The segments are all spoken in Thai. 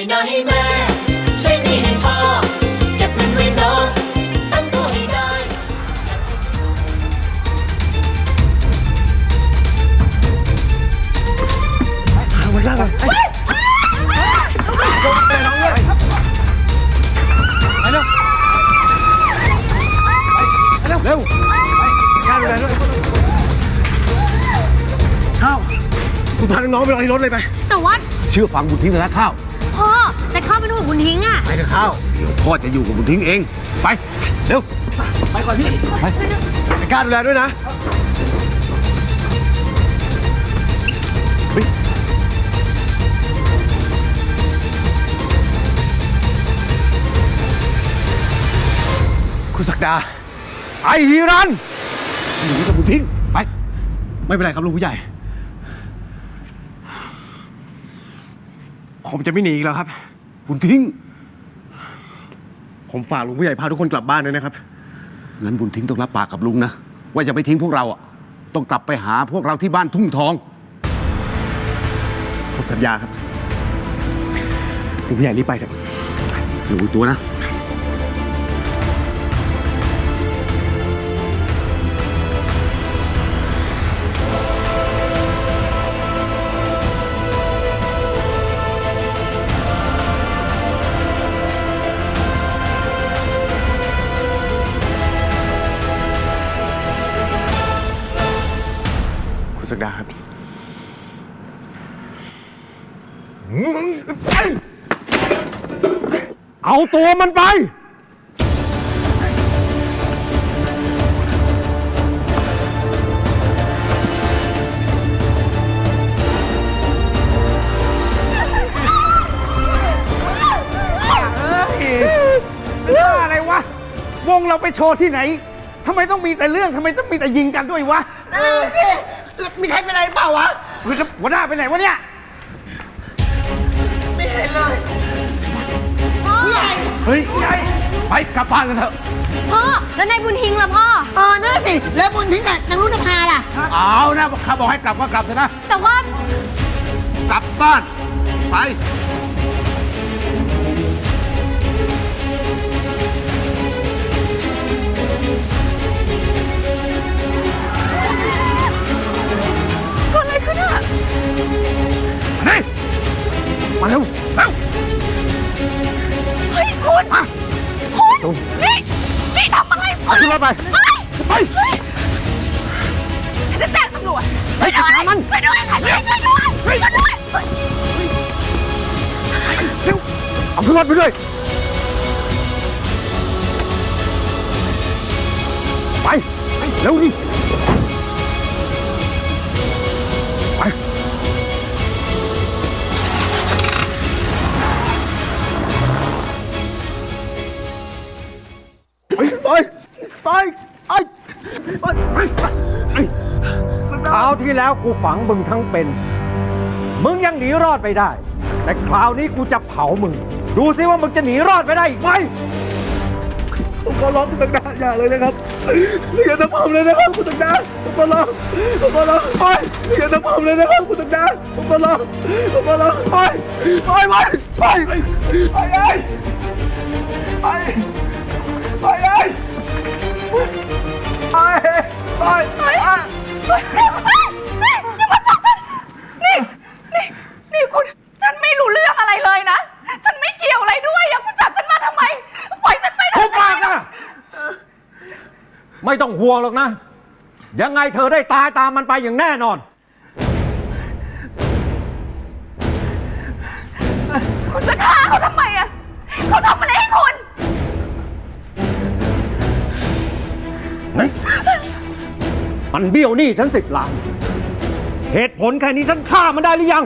ช้หน้าให้แม่ใช้หนี่ให้พ่อ เก็บเงินไว้น้องตั้งตัวให้ได้เร็วข้าวดูแลด้วยข้าวคุณพาน้องๆไปรอที่รถเลยไป แต่ว่า เชื่อฟังบุญทิ้งเถอะนะข้าวพ่อแต่ เข้าไปดูบุญทิ้งอะ ไปกับข้าวเดี๋ยวพ่อจะอยู่กับบุญทิ้งเอง ไป เร็ว ไปก่อนพี่ ไปไปกล้าดูแลด้วยนะคุณศักดา ไอ้ฮีรันหนีกับบุญทิ้ง ไป ไม่เป็นไรครับลุงผู้ใหญ่ ผมจะไม่หนีอีกแล้วครับ บุญทิ้ง ผมฝากลุงผู้ใหญ่พาทุกคนกลับบ้านด้วยนะครับ งั้นบุญทิ้งต้องรับปากกับลุงนะ ว่าจะไม่ทิ้งพวกเราอะ ต้องกลับไปหาพวกเราที่บ้านทุ่งทองผมสัญญาครับลุงผู้ใหญ่รีบไปเถอะ หนูตัวนะ ตัวมันไป เรื่องอะไรวะ วงเราไปโชว์ที่ไหน ทำไมต้องมีแต่เรื่อง ทำไมต้องมีแต่ยิงกันด้วยวะเออสิ มีใครเป็นไรเปล่าวะเฮ้ยแล้วหัวหน้าไปไหนวะเนี่ย เฮ้ยไปกลับบ้านกันเถอะ พ่อ แล้วนายบุญทิ้งล่ะพ่อ เออนั่นนะสิ แล้วบุญทิ้งกับนางรุ่นภาล่ะ เอานะข้าบอกให้กลับก็กลับเถอะนะ แต่ว่า กลับบ้าน ไป เกิดอะไรขึ้นอะนี่มาเร็วเร็วเฮ้ย คุณคุณนี่นี่ทำอะไรเอาขึ้นรถไปเฮ้ยไปเฮ้ยฉันจะแจ้งตำรวจเฮ้ยจัดการมันช่วยด้วยค่ะช่วยด้วยช่วยด้วยเร็วเอาขึ้นรถไปด้วยไปเร็วดิาวที่แล้วกูฝังมึงทั้งเป็น มึงยังหนีรอดไปได้ แต่คราวนี้กูจะเผามึง ดูซิว่ามึงจะหนีรอดไปได้อีกไหมผมขอร้องคุณตักดาอย่าเลยนะครับอย่าทำผมเลยนะครับคุณตักดาผมขอร้องผมขอร้องไปอย่าทำผมเลยนะครับคุณตักดาผมขอร้องผมขอร้องไปไปไปไปไปไปไปไปไปไปไป อย่ามาจับฉัน นี่ นี่ นี่คุณ ฉันไม่รู้เรื่องอะไรเลยนะ ฉันไม่เกี่ยวอะไรด้วยอะคุณจับฉันมาทำไม ปล่อยฉันไปเถ ทุ อะ บปากนะ ไม่ต้องห่วงหรอกนะ ยังไงเธอได้ตายตามมันไปอย่างแน่นอน คุณจะฆ่าเขาทำไมอะเขาทำอะไรให้คุณมันเบี้ยวหนี้ฉันสิบล้าน เหตุผลแค่นี้ฉันฆ่ามันได้หรือยัง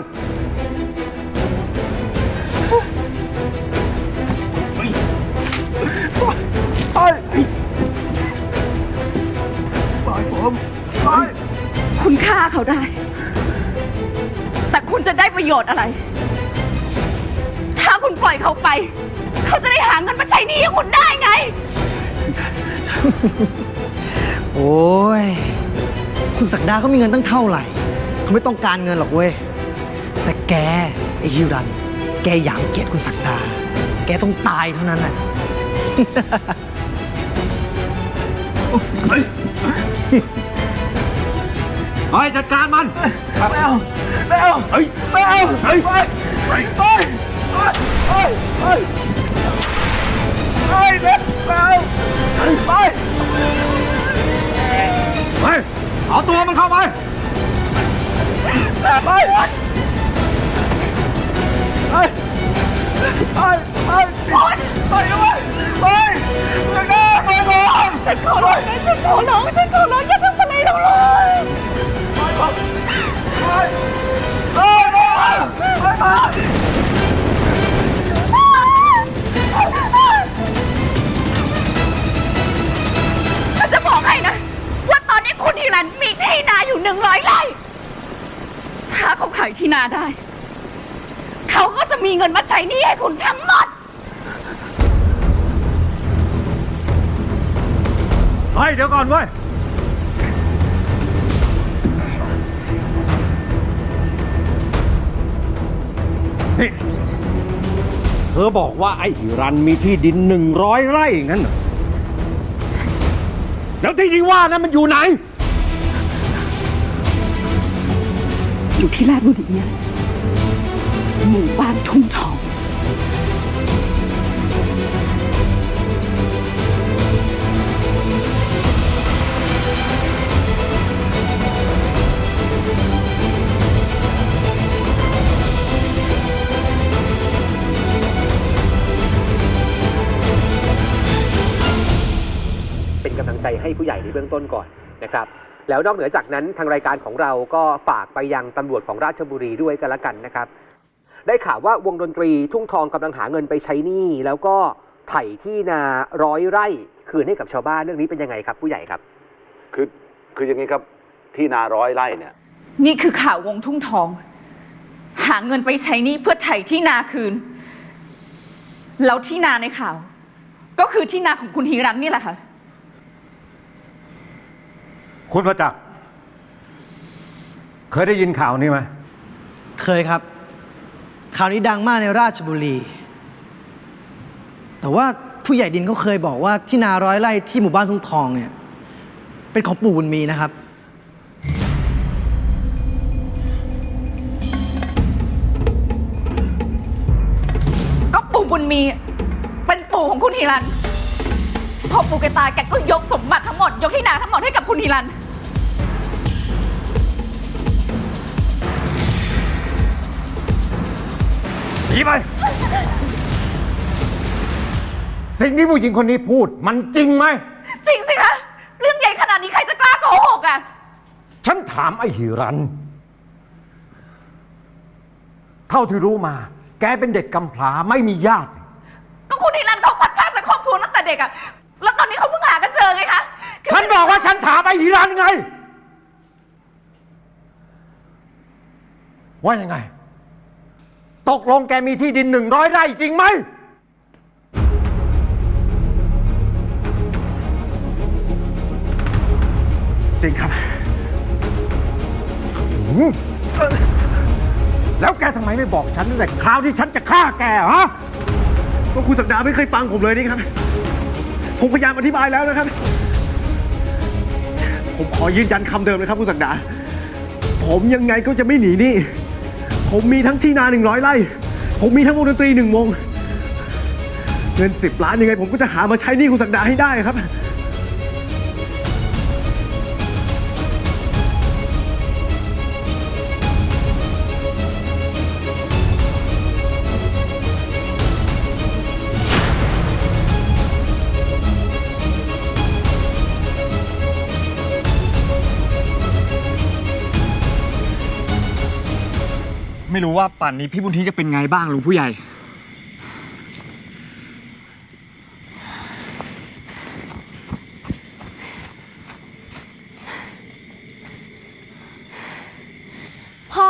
คุณฆ่าเขาได้ แต่คุณจะได้ประโยชน์อะไร ถ้าคุณปล่อยเขาไป เขาจะได้หาเงินมาใช้หนี้ให้คุณได้ไง โอ้ย คุณศักดาเขามีเงินตั้งเท่าไหร่ เขาไม่ต้องการเงินหรอกเว้ย แต่แกไอ้ฮิวดัน แกหยามเกียรติคุณศักดา แกต้องตายเท่านั้นแหละ เฮ้จัดการมันไม่เอาไม่เอาเฮ้ยไม่เอาเฮ้ยไปไปไปไปไปไปไปเล็กไม่เอาไปเฮ้ยเอาตัวมันเข้าไปไปไปไปไปไปไปด้วยไปเล็กนะไปก่อนฉันขอร้องนะฉันขอร้องฉันขอร้องอย่าทำอะไรเราเลย ฉันจะบอกให้นะ ว่าตอนนี้คุณทีรันมีที่นาอยู่หนึ่งร้อยไร่ ถ้าเขาขายที่นาได้ เขาก็จะมีเงินมาใช้หนี้ให้คุณทั้งหมด เฮ้ยเดี๋ยวก่อนเว้ย นี่เธอบอกว่าไอ้ฮิรันมีที่ดินหนึ่งร้อยไร่งั้นเหรอแล้วที่ที่ว่านั้นมันอยู่ไหน อยู่ที่ราชบุรีเนี่ยหมู่บ้านทุ่งทอง ใจให้ผู้ใหญ่ในเบื้องต้นก่อนนะครับแล้วนอกเหนือจากนั้นทางรายการของเราก็ฝากไปยังตำรวจของราชบุรีด้วยกันละกันนะครับ ได้ข่าวว่าวงดนตรีทุ่งทองกำลังหาเงินไปใช้หนี้แล้วก็ไถ่ที่นาร้อยไร่คืนให้กับชาวบ้านเรื่องนี้เป็นยังไงครับ ผู้ใหญ่ครับ คือคืออย่างนี้ครับที่นาร้อยไร่เนี่ย นี่คือข่าววงทุ่งทอง หาเงินไปใช้หนี้เพื่อไถ่ที่นาคืน แล้วที่นาในข่าว ก็คือที่นาของคุณฮีรันนี่แหละค่ะ คุณประจักษ์เคยได้ยินข่าวนี้ไหมเคยครับ ข่าวนี้ดังมากในราชบุรี แต่ว่าผู้ใหญ่ดินเขาเคยบอกว่าที่นาร้อยไร่ที่หมู่บ้านทุ่งทองเนี่ย เป็นของปู่บุญมีนะครับ ก็ปู่บุญมี เป็นปู่ของคุณฮีรัน พอปู่แกตายแกก็ยกสมบัติทั้งหมด ยกที่นาทั้งหมดให้กับคุณฮีรัน หนีไป สิ่งที่ผู้หญิงคนนี้พูดมันจริงไหม จริงสิคะ เรื่องใหญ่ขนาดนี้ใครจะกล้าโกหกอะ ฉันถามไอ้หิรัน เท่าที่รู้มา แกเป็นเด็กกำพร้าไม่มีญาติ ก็คุณฮีรันเขาพัดพรากจากครอบครัวตั้งแต่เด็กอะ แล้วตอนนี้เขาเพิ่งหากันเจอไงคะคือฉันบอกว่าฉันถามไอ้หิรันไง ว่ายังไง ตกลงแกมีที่ดินหนึ่งร้อยไร่จริงไหม จริงครับหืมแล้วแกทำไมไม่บอกฉันตั้งแต่คราวที่ฉันจะฆ่าแกฮะ ก็คุณศักดาไม่เคยฟังผมเลยนี่ครับ ผมพยายามอธิบายแล้วนะครับ ผมขอยืนยันคำเดิมเลยครับคุณศักดา ผมยังไงก็จะไม่หนีหนี่ผมมีทั้งที่นาหนึ่งร้อยไร่ ผมมีทั้งวงดนตรีหนึ่งวง เงินสิบล้านยังไงผมก็จะหามาใช้หนี้คุณศักดาให้ได้ครับ ไม่รู้ว่าป่านนี้พี่บุญทิ้งจะเป็นไงบ้างลุงผู้ใหญ่ พ่อ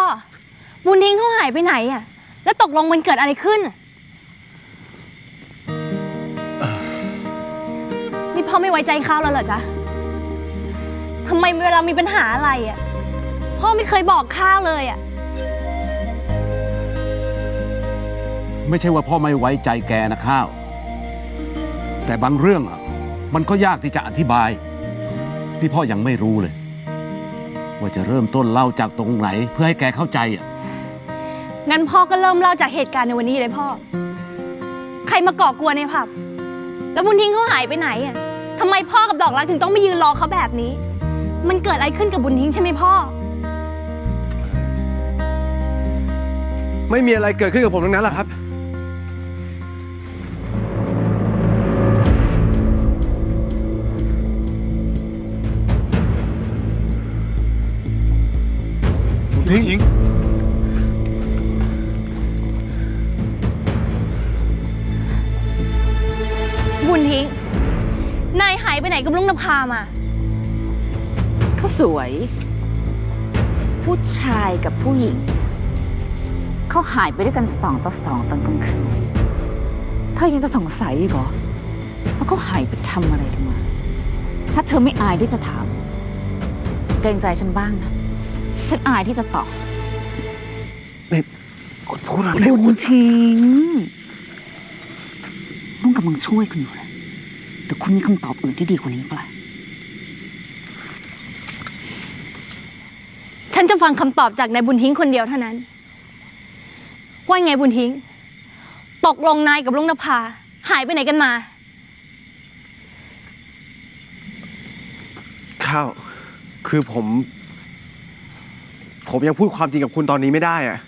บุญทิ้งเขาหายไปไหนอะแล้วตกลงมันเกิดอะไรขึ้นอะนี่พ่อไม่ไว้ใจเขาแล้วเหรอจ๊ะทำไมเวลามีปัญหาอะไรอะพ่อไม่เคยบอกข้าเลยอะ ไม่ใช่ว่าพ่อไม่ไว้ใจแกนะข้าว แต่บางเรื่องอะมันก็ยากที่จะอธิบาย ที่พ่อยังไม่รู้เลย ว่าจะเริ่มต้นเล่าจากตรงไหน เพื่อให้แกเข้าใจอะงั้นพ่อก็เริ่มเล่าจากเหตุการณ์ในวันนี้เลยพ่อ ใครมาก่อกวนในผับ แล้วบุญทิ้งเขาหายไปไหนอะทำไมพ่อกับดอกรักถึงต้องมายืนรอเขาแบบนี้ มันเกิดอะไรขึ้นกับบุญทิ้งใช่ไหมพ่อ ไม่มีอะไรเกิดขึ้นกับผมทั้งนั้นแหละครับ ทิ้งบุญทิ้ง นายหายไปไหนกับลุงนภามา เขาสวย ผู้ชายกับผู้หญิง เขาหายไปด้วยกันสองต่อสองตอนกลางคืน เธอยังจะสงสัยอีกเหรอว่าเขาหายไปทำอะไรกันมา ถ้าเธอไม่อายที่จะถาม เกรงใจฉันบ้างนะ ฉันอายที่จะตอบคุณพูดอะไรบุญทิ้งลุงกำลังช่วยคุณอยู่นะหรือคุณมีคำตอบอื่นที่ดีกว่านี้เปล่าฉันจะฟังคำตอบจากนายบุญทิ้งคนเดียวเท่านั้น ว่าไงบุญทิ้ง ตกลงนายกับลุงนภา หายไปไหนกันมา ข้าว คือผม ผมยังพูดความจริงกับคุณตอนนี้ไม่ได้อะ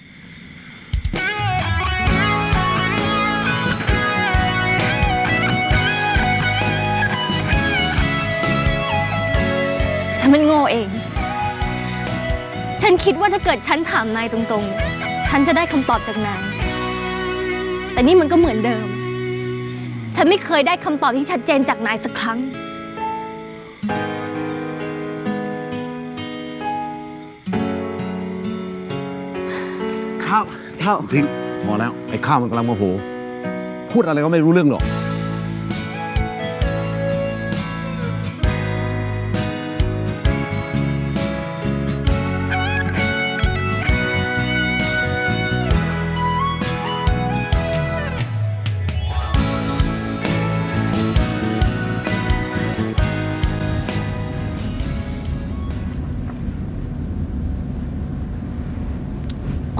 ฉันมันโง่เอง ฉันคิดว่าถ้าเกิดฉันถามนายตรงๆ ฉันจะได้คำตอบจากนาย แต่นี่มันก็เหมือนเดิม ฉันไม่เคยได้คำตอบที่ชัดเจนจากนายสักครั้ง ข้าวข้าวทิ้งพอแล้วไอ้ข้าวมันกำลังโมโห พูดอะไรก็ไม่รู้เรื่องหรอก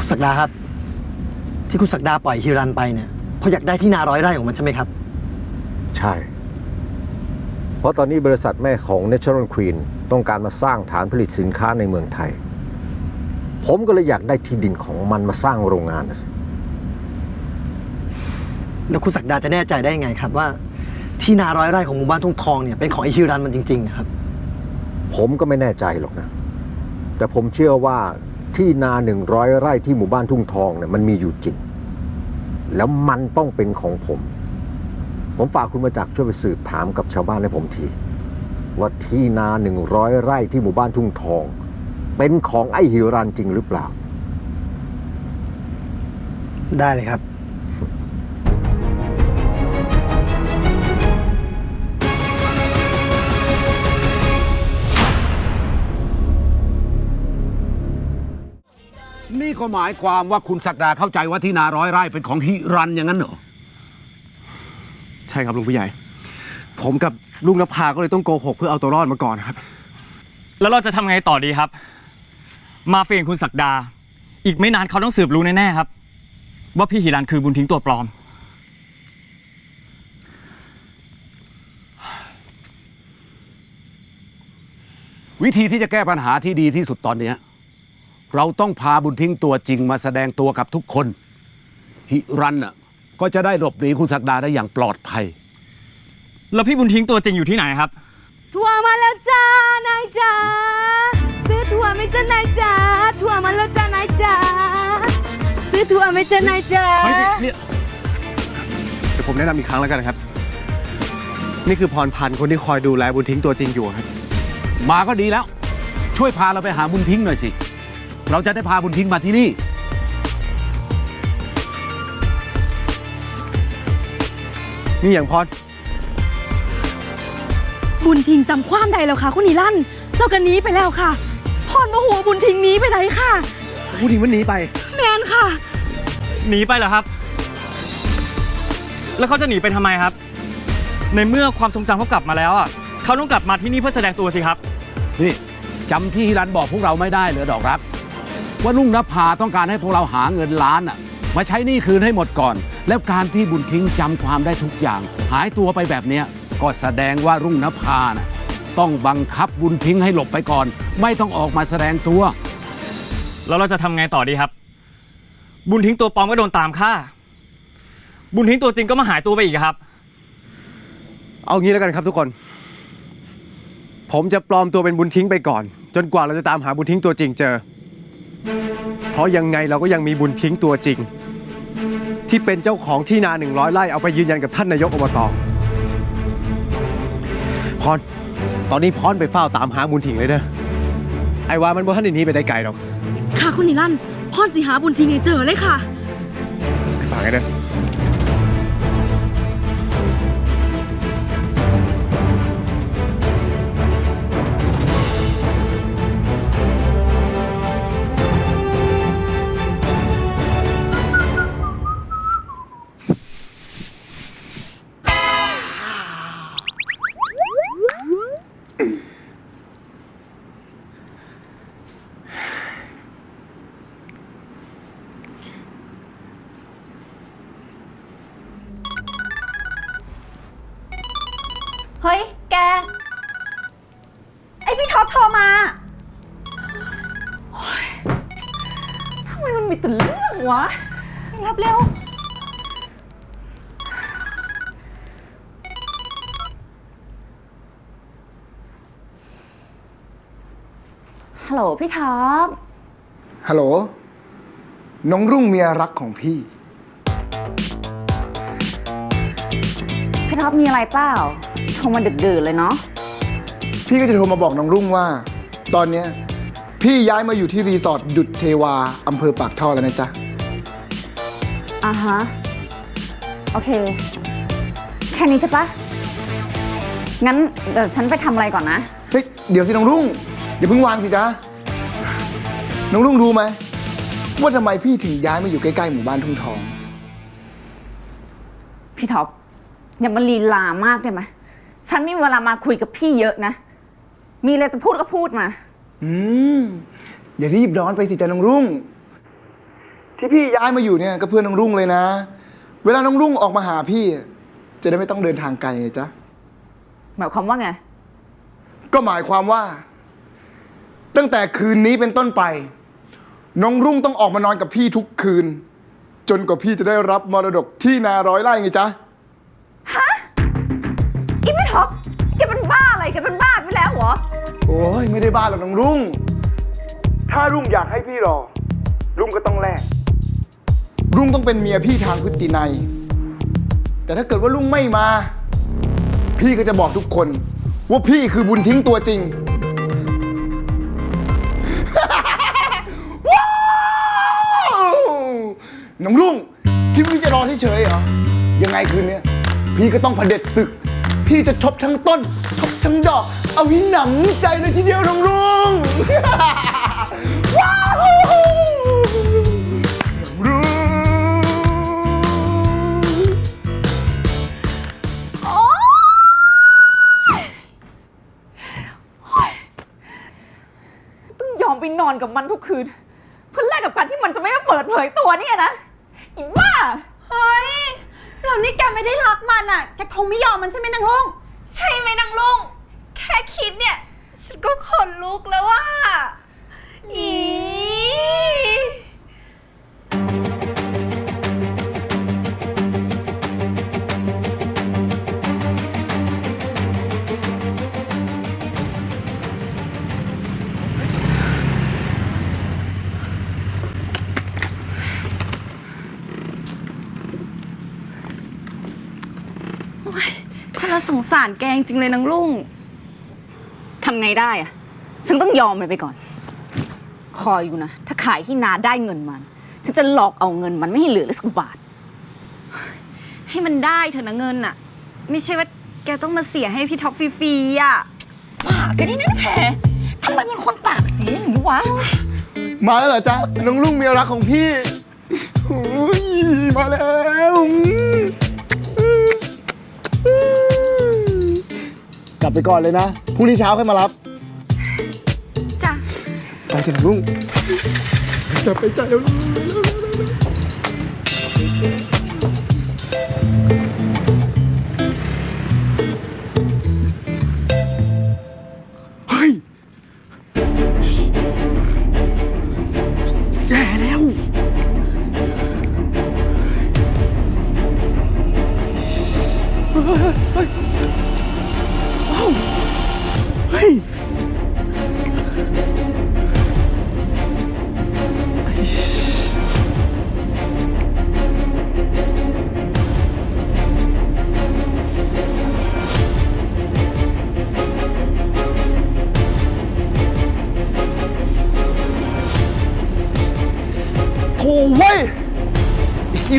คุณศักดาครับ ที่คุณศักดาปล่อยฮิรันไปเนี่ยเพราะอยากได้ที่นาร้อยไร่ของมันใช่ไหมครับ ใช่ เพราะตอนนี้บริษัทแม่ของ Natural Queen ต้องการมาสร้างฐานผลิตสินค้าในเมืองไทย ผมก็เลยอยากได้ที่ดินของมันมาสร้างโรงงานน่ะสิแล้วคุณศักดาจะแน่ใจได้ยังไงครับว่า ที่นาร้อยไร่ของหมู่บ้านทุ่งทองเนี่ยเป็นของไอฮิรันมันจริงๆนะครับ ผมก็ไม่แน่ใจหรอกนะ แต่ผมเชื่อว่า ที่นาหนึ่งร้อยไร่ที่หมู่บ้านทุ่งทองเนี่ยมันมีอยู่จริง แล้วมันต้องเป็นของผม ผมฝากคุณมาจากช่วยไปสืบถามกับชาวบ้านให้ผมที ว่าที่นาหนึ่งร้อยไร่ที่หมู่บ้านทุ่งทอง เป็นของไอ้ฮิรันจริงหรือเปล่า ได้เลยครับ ก็หมายความว่าคุณศักดาเข้าใจว่าที่นาร้อยไร่เป็นของฮิรันอย่างนั้นเหรอ ใช่ครับลุงผู้ใหญ่ ผมกับลุงนภาก็เลยต้องโกหกเพื่อเอาตัวรอดมาก่อนครับ แล้วเราจะทำไงต่อดีครับ มาเฟียของคุณศักดา อีกไม่นานเขาต้องสืบรู้แน่ๆครับ ว่าพี่หิรันคือบุญทิ้งตัวปลอม วิธีที่จะแก้ปัญหาที่ดีที่สุดตอนเนี้ย เราต้องพาบุญทิ้งตัวจริงมาแสดงตัวกับทุกคน ฮิรันน่ะก็จะได้หลบหนีคุณศักดาได้อย่างปลอดภัย แล้วพี่บุญทิ้งตัวจริงอยู่ที่ไหนครับ ทัวร์มาแล้วจ้านายจ๋าซื้อทัวร์ไหม่จ้านายจ๋าทัวร์มาแล้วจ้านายจ๋าซื้อทัวร์ไหม่จ้านายจ๋าเดี๋ยวผมแนะนำอีกครั้งแล้วกันนะครับ นี่คือพรพันธ์คนที่คอยดูแลบุญทิ้งตัวจริงอยู่ครับ มาก็ดีแล้ว ช่วยพาเราไปหาบุญทิ้งหน่อยสิ เราจะได้พาบุญทิ้งมาที่นี่ นี่อย่างพรบุญทิ้งจำความใดแล้วค่ะ คุณนิรันดร์เจ้ากันหนี้ไปแล้วค่ะพรมาหัวบุญทิ้งหนี้ไปไหนค่ะ ผู้ทิ้งมันหนีไป แมนค่ะ หนีไปเหรอครับ แล้วเขาจะหนีไปทำไมครับ ในเมื่อความทรงจำเขากลับมาแล้วอะเขาต้องกลับมาที่นี่เพื่อแสดงตัวสิครับ นี่จำที่ฮิรันบอกพวกเราไม่ได้เหรอดอกรัก ว่าลุงนภาต้องการให้พวกเราหาเงินล้านอะ มาใช้หนี้คืนให้หมดก่อน แล้วการที่บุญทิ้งจำความได้ทุกอย่าง หายตัวไปแบบเนี้ยก็แสดงว่ารุ่งนภาน่ะต้องบังคับบุญทิ้งให้หลบไปก่อน ไม่ต้องออกมาแสดงตัว แล้วเราจะทำไงต่อดีครับ บุญทิ้งตัวปลอมก็โดนตามฆ่า บุญทิ้งตัวจริงก็มาหายตัวไปอีกครับ เอางี้แล้วกันครับทุกคน ผมจะปลอมตัวเป็นบุญทิ้งไปก่อน จนกว่าเราจะตามหาบุญทิ้งตัวจริงเจอ เพราะยังไงเราก็ยังมีบุญทิ้งตัวจริง ที่เป็นเจ้าของที่นาหนึ่งร้อยไร่เอาไปยืนยันกับท่านนายกอบตพรตอนนี้พรไปเฝ้าตามหาบุญทิ้งเลยเด้อไอ้ว่ามันบ่ทันได้หนี้ไปได้ไกลหรอก ค่ะคุณนิรันดร์พ่อสิหาบุญทิ้งให้เจอเลยค่ะ ไปฝากกันเด้อ วะ รับเร็ว ฮัลโหลพี่ท็อป ฮัลโหล น้องรุ่งเมียรักของพี่ พี่ท็อปมีอะไรเปล่าโทรมาดึกดื่นเลยเนาะ พี่ก็จะโทรมาบอกน้องรุ่งว่า ตอนเนี้ยพี่ย้ายมาอยู่ที่รีสอร์ทดุดเทวาอำเภอปากท่อแล้วนะจ๊ะ อ่าฮะ โอเค แค่นี้ใช่ปะงั้นเดี๋ยวฉันไปทำอะไรก่อนนะ เฮ้ยเดี๋ยวสิน้องรุ่งอย่าเพิ่งวางสิจ๊ะน้องรุ่งรู้ไหมว่าทำไมพี่ถึงย้ายมาอยู่ใกล้ๆหมู่บ้านทุ่งทอง พี่ท็อปอย่ามาลีลามากได้ไหมฉันไมมีเวลามาคุยกับพี่เยอะนะ มีอะไรจะพูดก็พูดมา อืมอย่ารีบร้อนไปสิจ๊ะน้องรุ่ง ที่พี่ย้ายมาอยู่เนี่ยก็เพื่อนน้องรุ่งเลยนะ เวลาน้องรุ่งออกมาหาพี่ จะได้ไม่ต้องเดินทางไกลไงจ๊ะ หมายความว่าไง ก็หมายความว่า ตั้งแต่คืนนี้เป็นต้นไป น้องรุ่งต้องออกมานอนกับพี่ทุกคืน จนกว่าพี่จะได้รับมรดกที่นาร้อยไร่ไงจ๊ะอีพี่ท็อปแกเป็นบ้าอะไรแกเป็นบ้าไปแล้วเหรอ โอ้ยไม่ได้บ้าหรอกน้องรุ่ง ถ้ารุ่งอยากให้พี่รอ รุ่งก็ต้องแลก รุ่งต้องเป็นเมียพี่ทางพฤตินัย แต่ถ้าเกิดว่ารุ่งไม่มา พี่ก็จะบอกทุกคน ว่าพี่คือบุญทิ้งตัวจริง ว้าวน้องรุ่งพี่พี่จะรอเฉยๆเหรอ ยังไงคืนเนี้ยพี่ก็ต้องเผด็จศึก พี่จะชบทั้งต้นชบทั้งดอก เอาให้หนำใจเลยทีเดียวน้องรุ่ง อมไปนอนกับมันทุกคืน เพื่อแลกกับการที่มันจะไม่มาเปิดเผยตัวเนี่ยนะอีบ้า เฮ้ยเรานี่แกไม่ได้รักมันอะ แกคงไม่ยอมมันใช่ไหมนางลุงใช่ไหมนางลุงแค่คิดเนี่ย ฉันก็ขนลุกแล้วว่าอี สงสารแกจริงๆเลยนางลุง ทำไงได้อะฉันต้องยอมมันไปก่อน คอยอยู่นะ ถ้าขายที่นาได้เงินมัน ฉันจะหลอกเอาเงินมันไม่ให้เหลือเลยสักบาท ให้มันได้เถอะนะเงินอะไม่ใช่ว่าแกต้องมาเสียให้พี่ท็อปฟรีๆอะปากแกนี่นะแผลทำไมมันคนปากเสียอย่างนี้วะ มาแล้วเหรอจ๊ะน้องรุ่งเมียรักของพี่โอ้ยมาแล้ว ไปก่อนเลยนะพรุ่งนี้เช้าค่อยมารับจ้ะไปเถอะลุงจะไปใจแล้วลุง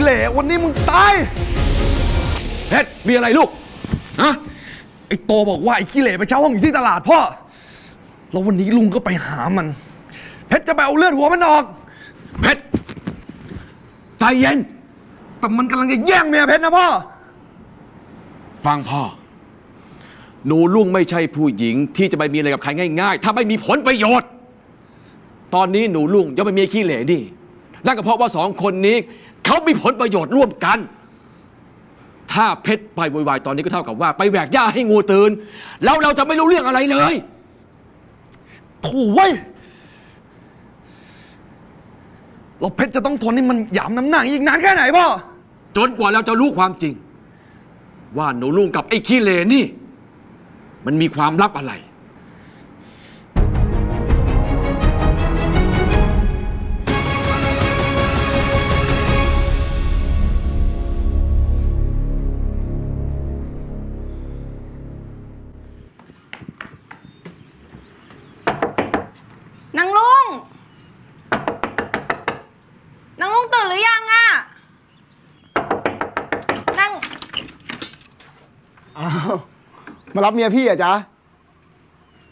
เหล่วันนี้มึงตายเพชรมีอะไรลูกฮะไอ้โตบอกว่าไอ้ขี้เหร่ไปเช่าห้องอยู่ที่ตลาดพ่อแล้ววันนี้ลุงก็ไปหามัน เพชรจะไปเอาเลือดหัวมันออก เพชรใจเย็น แต่มันกำลังจะแย่งเมียเพชรนะพ่อ ฟังพ่อ หนูลุงไม่ใช่ผู้หญิงที่จะไปมีอะไรกับใครง่าย ๆ ถ้าไม่มีผลประโยชน์ ตอนนี้หนูลุงยังไม่มีขี้เหร่นี่นั่นก็เพราะว่าสองคนนี้ เขามีผลประโยชน์ร่วมกัน ถ้าเพชรไปโวยวายตอนนี้ก็เท่ากับว่า ไปแหวกหญ้าให้งูตื่นแล้วเราจะไม่รู้เรื่องอะไรเลยโถ่เว้ยเราเพชรจะต้องทนให้มันหยามน้ำหนักอีกนานแค่ไหนพ่อ จนกว่าเราจะรู้ความจริง ว่าหนูลุงกับไอ้ขี้เหร่นี่ มันมีความลับอะไร อ้าวมารับเมียพี่เหรอะจ๊ะ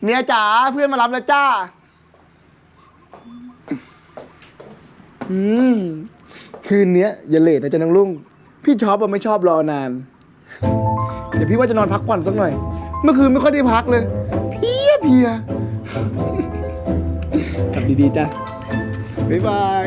เมียจ๋าเพื่อนมารับแล้วจ้า อืม คืนเนี้ยอย่าเลทนะจ๊ะนางลุง พี่ชอบอะไม่ชอบรอนาน เดี๋ยวพี่ว่าจะนอนพักผ่อนสักหน่อย เมื่อคืนไม่ค่อยได้พักเลย เพียเพลียกลับดีๆจ้ะบ๊ายบาย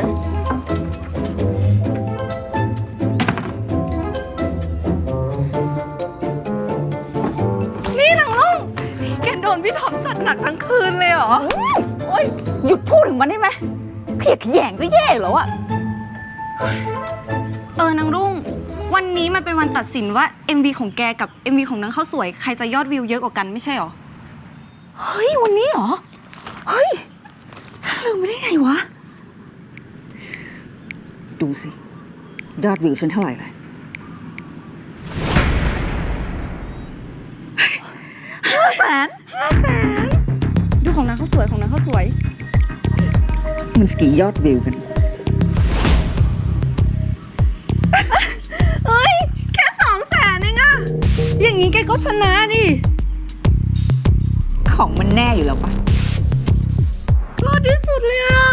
พี่ทอมจัดหนักทั้งคืนเลยเหรอ โอ๊ย หยุดพูดถึงมันได้ไหมเขียดขยงจะแย่แล้วอะเออนางรุ่ง วันนี้มันเป็นวันตัดสินว่า MV ของแกกับ MV ของนางข้าวสวย ใครจะยอดวิวเยอะกว่ากันไม่ใช่หรอ เฮ้ย วันนี้เหรอ เฮ้ย ฉันลืมไปได้ไงวะ ดูสิ ยอดวิวฉันเท่าไหร่เลย นางข้าวสวยของนางข้าวสวย มันสกี่ยอดวิวกันเอ้ย แค่สองแสนเองอะอย่างนี้แกก็ชนะดิ ของมันแน่อยู่แล้วปะรอดที่สุดเลยอะ